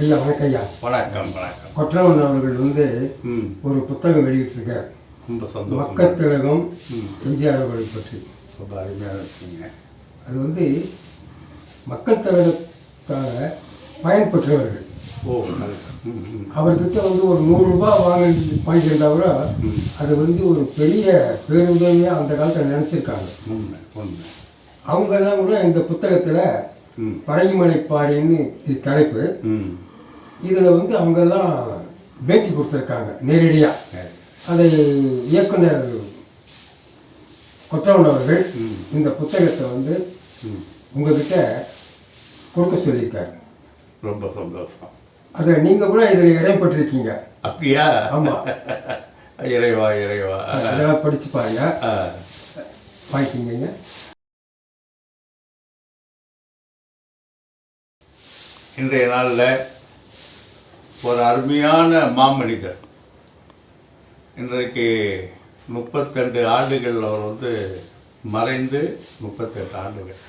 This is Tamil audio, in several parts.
ஐயா வணக்கம் ஐயா வணக்கம் வணக்கம். கொற்றவன் அவர்கள் வந்து ஒரு புத்தகம் வெளியிட்டிருக்கார். ரொம்ப சந்தோஷம். மக்கள் திலகம் எம்ஜிஆர் அவர்களை பற்றி. ரொம்ப அருமையாக இருக்கீங்க. அது வந்து மக்கள் திலகத்தால் பயன்பெற்றவர்கள். அவர்கிட்ட வந்து ஒரு நூறுரூபா வாங்கி வாங்கியிருந்தா கூட அது வந்து ஒரு பெரிய பேருதவியாக அந்த காலத்தில் நினச்சிருக்காங்க. அவங்கெல்லாம் கூட இந்த புத்தகத்தில் பரங்கிமலை பாடின்னு இது தலைப்பு. ம். இதில் வந்து அவங்கெல்லாம் பேட்டி கொடுத்துருக்காங்க நேரடியாக. அதை இயக்குனர் கொற்றவன் அவர்கள் இந்த புத்தகத்தை வந்து உங்ககிட்ட கொடுக்க சொல்லியிருக்காரு. ரொம்ப சந்தோஷம். அதில் நீங்கள் கூட இதில் இடம் பெற்றிருக்கீங்க அப்படியா? ஆமாம் இறைவா இறைவா. அதெல்லாம் படிச்சு பாருங்க. வாங்கிக்கிங்க. இன்றைய நாளில் ஒரு அருமையான மாமனிதர். இன்றைக்கு முப்பத்தெண்டு ஆண்டுகள் அவர் வந்து மறைந்து முப்பத்தெட்டு ஆண்டுகள்.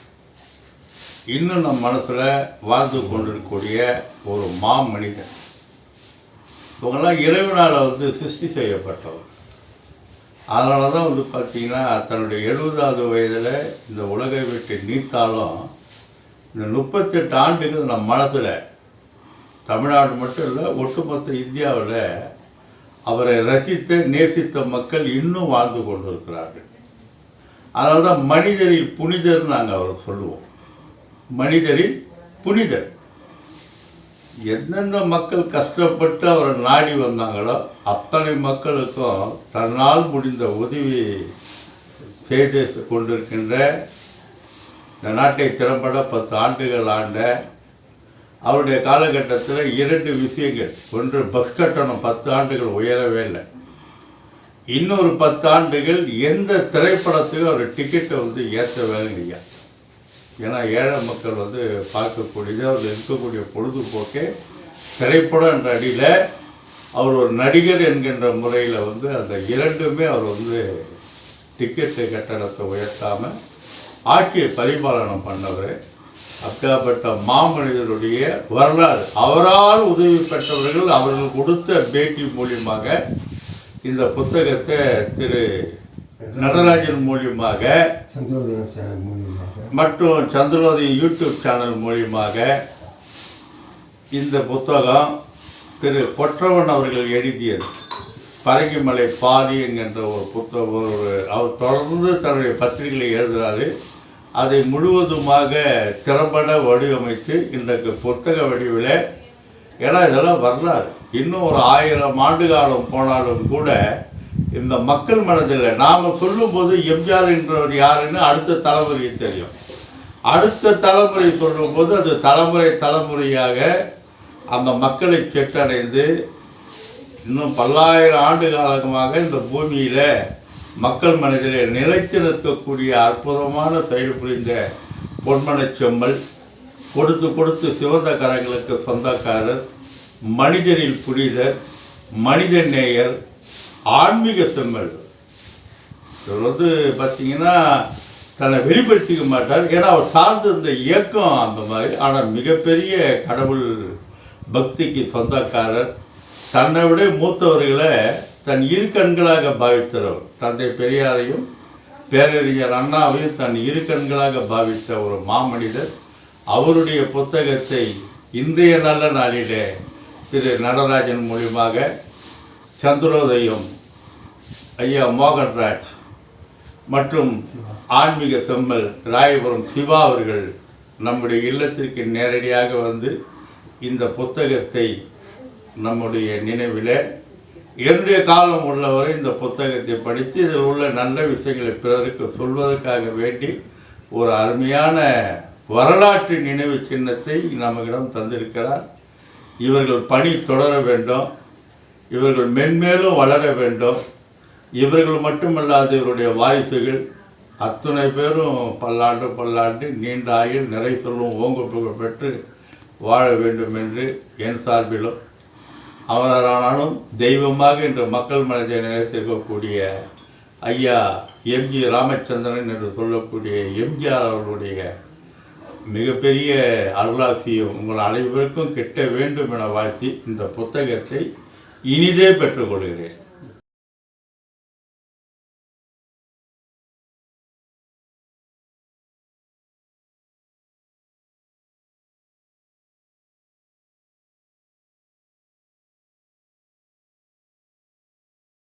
இன்னும் நம் மனசில் வாழ்ந்து கொண்டிருக்கக்கூடிய ஒரு மாமனிதன் இவங்கெல்லாம் இறைவனால் வந்து சிருஷ்டி செய்யப்பட்டவர். அதனால தான் வந்து பார்த்தீங்கன்னா தன்னுடைய எழுபதாவது வயதில் இந்த உலகை விட்டு நீத்தாலும் இந்த முப்பத்தெட்டு ஆண்டுகள் நம் மனதில் தமிழ்நாடு மட்டும் இல்லை ஒட்டுமொத்த இந்தியாவில் அவரை ரசித்த நேசித்த மக்கள் இன்னும் வாழ்ந்து கொண்டிருக்கிறார்கள். அதனால தான் மனிதரில் புனிதர் நாங்கள் அவரை சொல்லுவோம். மனிதரில் புனிதர். எந்தெந்த மக்கள் கஷ்டப்பட்டு அவரை நாடி வந்தாங்களோ அத்தனை மக்களுக்கும் தன்னால் முடிந்த உதவி செய்து கொண்டிருக்கின்ற இந்த நாட்டை திறம்பட பத்து ஆண்டுகள் ஆண்ட அவருடைய காலகட்டத்தில் இரண்டு விஷயங்கள். ஒன்று பஸ் கட்டணம் பத்து ஆண்டுகள் உயரவே இல்லை. இன்னொரு பத்து ஆண்டுகள் எந்த திரைப்படத்துக்கும் அவர் டிக்கெட்டை வந்து ஏற்றவே இல்லையா? ஏன்னா ஏழை மக்கள் வந்து பார்க்கக்கூடியது அவர் இருக்கக்கூடிய பொழுதுபோக்கே திரைப்படம் என்ற அடியில் அவர் ஒரு நடிகர் என்கின்ற முறையில் வந்து அந்த இரண்டுமே அவர் வந்து டிக்கெட்டு கட்டணத்தை உயர்த்தாமல் ஆட்சியை பரிபாலனம் பண்ணவர். அப்படியாப்பட்ட மாமனிதருடைய வரலாறு. அவரால் உதவி பெற்றவர்கள் அவர்கள் கொடுத்த பேட்டி மூலியமாக இந்த புத்தகத்தை திரு நடராஜன் மூலியமாக மற்றும் சந்திரோதய யூடியூப் சேனல் மூலியமாக இந்த புத்தகம் திரு கொற்றவன் அவர்கள் எழுதியது. பரங்கிமலை பாரி என்கின்ற ஒரு புத்தகம் ஒரு அவர் தொடர்ந்து தன்னுடைய பத்திரிகைகளை எழுதுகிறாரு அதை முழுவதுமாக திறம்பட வடிவமைத்து இன்றைக்கு புத்தக வடிவில் ஏன்னா இதெல்லாம் வரலாறு. இன்னும் ஒரு ஆயிரம் ஆண்டு காலம் போனாலும் கூட இந்த மக்கள் மனதில் நாம் சொல்லும்போது எம்ஜிஆர் என்றவர் யாருன்னு அடுத்த தலைமுறைக்கு தெரியும். அடுத்த தலைமுறை சொல்லும்போது அது தலைமுறை தலைமுறையாக அந்த மக்களை சென்றடைந்து இன்னும் பல்லாயிரம் ஆண்டு காலமாக இந்த பூமியில் மக்கள் மனதிலே நிலைத்து நிற்கக்கூடிய அற்புதமான செயல் புரிந்த பொன்மனை செம்மல் கொடுத்து கொடுத்து சிவந்த கரங்களுக்கு சொந்தக்காரர் மனிதரில் புனிதர் மனித நேயர் ஆன்மீக செம்மல். இவர் வந்து பார்த்தீங்கன்னா தன்னை வெளிப்படுத்திக்க மாட்டார். ஏன்னா அவர் சார்ந்து இருந்த இயக்கம் அந்த மாதிரி. ஆனால் மிகப்பெரிய கடவுள் பக்திக்கு சொந்தக்காரர். தன்னை விட மூத்தவர்களை தன் இரு கண்களாக பாவித்தவர். தந்தை பெரியாரையும் பேரறிஞர் அண்ணாவையும் தன் இரு கண்களாக பாவித்த ஒரு மாமனிதர் அவருடைய புத்தகத்தை இன்றைய நல்ல நாளிலே திரு நடராஜன் மூலியமாக சந்திரோதயம் ஐயா மோகன்ராஜ் மற்றும் ஆன்மீக செம்மல் ராயபுரம் சிவா அவர்கள் நம்முடைய இல்லத்திற்கு நேரடியாக வந்து இந்த புத்தகத்தை நம்முடைய நினைவில் என்னுடைய காலம் உள்ளவரை இந்த புத்தகத்தை படித்து இதில் உள்ள நல்ல விஷயங்களை பிறருக்கு சொல்வதற்காக வேண்டி ஒரு அருமையான வரலாற்று நினைவு சின்னத்தை நம்மிடம் தந்திருக்கிறார். இவர்கள் பணி தொடர வேண்டும். இவர்கள் மென்மேலும் வளர வேண்டும். இவர்கள் மட்டுமல்லாது இவருடைய வாரிசுகள் அத்தனை பேரும் பல்லாண்டு பல்லாண்டு நீண்ட ஆயில் நிறை சொல்லும் ஓங்கு புகழ் பெற்று வாழ வேண்டும் என்று என் சார்பிலும் அவரானாலும் தெய்வமாக இன்று மக்கள் மனதை நிலைத்திருக்கக்கூடிய ஐயா எம்ஜி ராமச்சந்திரன் என்று சொல்லக்கூடிய எம்ஜிஆர் அவர்களுடைய மிகப்பெரிய அருளாசியம் உங்கள் அனைவருக்கும் கிட்ட வேண்டும் என வாழ்த்தி இந்த புத்தகத்தை இனிதே பெற்றுக்கொள்கிறேன்